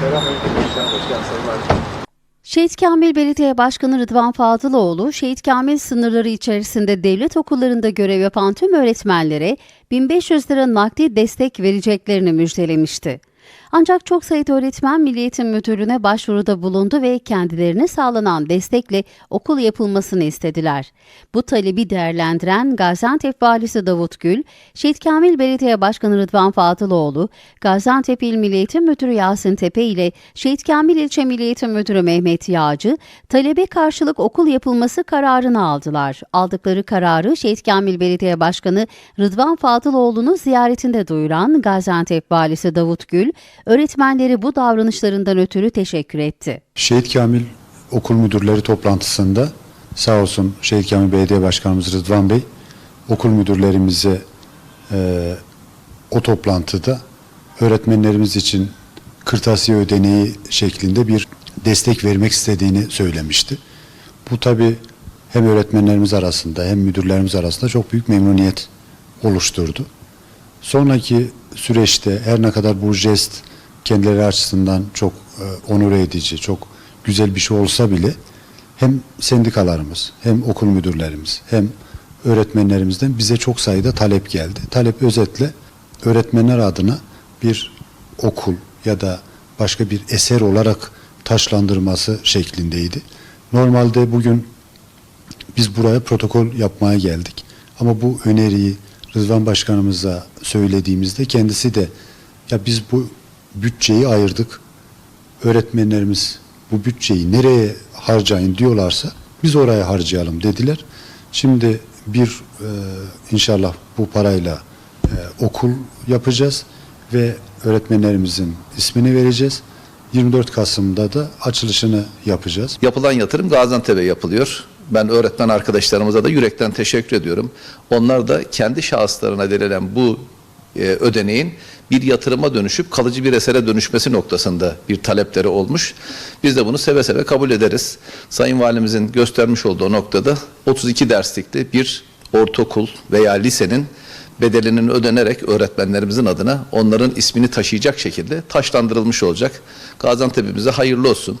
Selamünaleyküm. Şehit Kamil Belediye Başkanı Rıdvan Fadıloğlu, Şehit Kamil sınırları içerisinde devlet okullarında görev yapan tüm öğretmenlere 1500 lira nakdi destek vereceklerini müjdelemişti. Ancak çok sayıda öğretmen Milli Eğitim Müdürlüğü'ne başvuruda bulundu ve kendilerine sağlanan destekle okul yapılmasını istediler. Bu talebi değerlendiren Gaziantep Valisi Davut Gül, Şehit Kamil Belediye Başkanı Rıdvan Fadıloğlu, Gaziantep İl Milli Eğitim Müdürü Yasin Tepe ile Şehit Kamil İlçe Milli Eğitim Müdürü Mehmet Yağcı, talebe karşılık okul yapılması kararını aldılar. Aldıkları kararı Şehit Kamil Belediye Başkanı Rıdvan Fadıloğlu'nu ziyaretinde duyuran Gaziantep Valisi Davut Gül, öğretmenleri bu davranışlarından ötürü teşekkür etti. Şehit Kamil okul müdürleri toplantısında sağ olsun Şehit Kamil Belediye Başkanımız Rıdvan Bey okul müdürlerimize e, o toplantıda öğretmenlerimiz için kırtasiye ödeneği şeklinde bir destek vermek istediğini söylemişti. Bu tabi hem öğretmenlerimiz arasında hem müdürlerimiz arasında çok büyük memnuniyet oluşturdu. Sonraki süreçte her ne kadar bu jest kendileri açısından çok e, onur edici, çok güzel bir şey olsa bile hem sendikalarımız, hem okul müdürlerimiz, hem öğretmenlerimizden bize çok sayıda talep geldi. Talep özetle öğretmenler adına bir okul ya da başka bir eser olarak taşlandırması şeklindeydi. Normalde bugün biz buraya protokol yapmaya geldik. Ama bu öneriyi Rızvan Başkanımıza söylediğimizde kendisi de ya biz bu bütçeyi ayırdık. Öğretmenlerimiz bu bütçeyi nereye harcayın diyorlarsa biz oraya harcayalım dediler. Şimdi bir e, inşallah bu parayla e, okul yapacağız ve öğretmenlerimizin ismini vereceğiz. 24 Kasım'da da açılışını yapacağız. Yapılan yatırım Gaziantep'e yapılıyor. Ben öğretmen arkadaşlarımıza da yürekten teşekkür ediyorum. Onlar da kendi şahıslarına verilen bu e, ödeneğin bir yatırıma dönüşüp kalıcı bir esere dönüşmesi noktasında bir talepleri olmuş. Biz de bunu seve seve kabul ederiz. Sayın Valimizin göstermiş olduğu noktada 32 derslikli bir ortaokul veya lisenin bedelinin ödenerek öğretmenlerimizin adına onların ismini taşıyacak şekilde taşlandırılmış olacak. Gaziantep'imize hayırlı olsun.